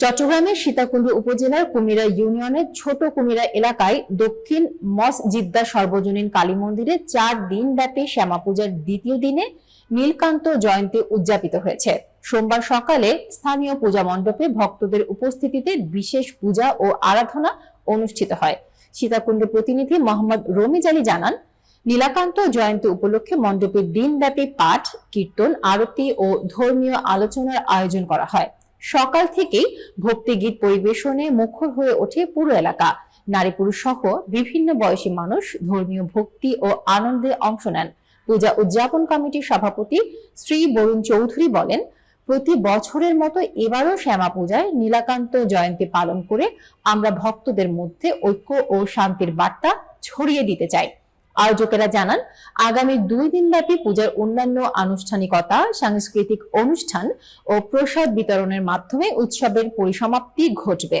চট্টগ্রামের সীতাকুণ্ড উপজেলার কুমিরা ইউনিয়নের ছোট কুমিরা এলাকায় দক্ষিণ মসজিদ্দা সর্বজনীন কালী মন্দিরে চার দিন ব্যাপী শ্যামা পূজার দ্বিতীয় দিনে নীলকান্ত জয়ন্তী উদযাপিত হয়েছে। সোমবার সকালে স্থানীয় পূজা মণ্ডপে ভক্তদের উপস্থিতিতে বিশেষ পূজা ও আরাধনা অনুষ্ঠিত হয়। সীতাকুণ্ডের প্রতিনিধি মোহাম্মদ রমিজ আলী জানান, নীলাকান্ত জয়ন্তী উপলক্ষে মণ্ডপে দিনব্যাপী পাঠ, কীর্তন, আরতি ও ধর্মীয় আলোচনার আয়োজন করা হয়। সকাল থেকেই ভক্তিগীত পরিবেশনে মুখর হয়ে ওঠে পুরো এলাকা। নারী পুরুষ সহ বিভিন্ন বয়সী মানুষ ধর্মীয় ভক্তি ও আনন্দে অংশ নেন। পূজা উদযাপন কমিটির সভাপতি শ্রী বরুণ চৌধুরী বলেন, প্রতি বছরের মতো এবারও শ্যামা পূজায় নীলাকান্ত জয়ন্তী পালন করে আমরা ভক্তদের মধ্যে ঐক্য ও শান্তির বার্তা ছড়িয়ে দিতে চাই। আয়োজকেরা জানান, আগামী দুই দিনব্যাপী পূজার অন্যান্য আনুষ্ঠানিকতা, সাংস্কৃতিক অনুষ্ঠান ও প্রসাদ বিতরণের মাধ্যমে উৎসবের পরিসমাপ্তি ঘটবে।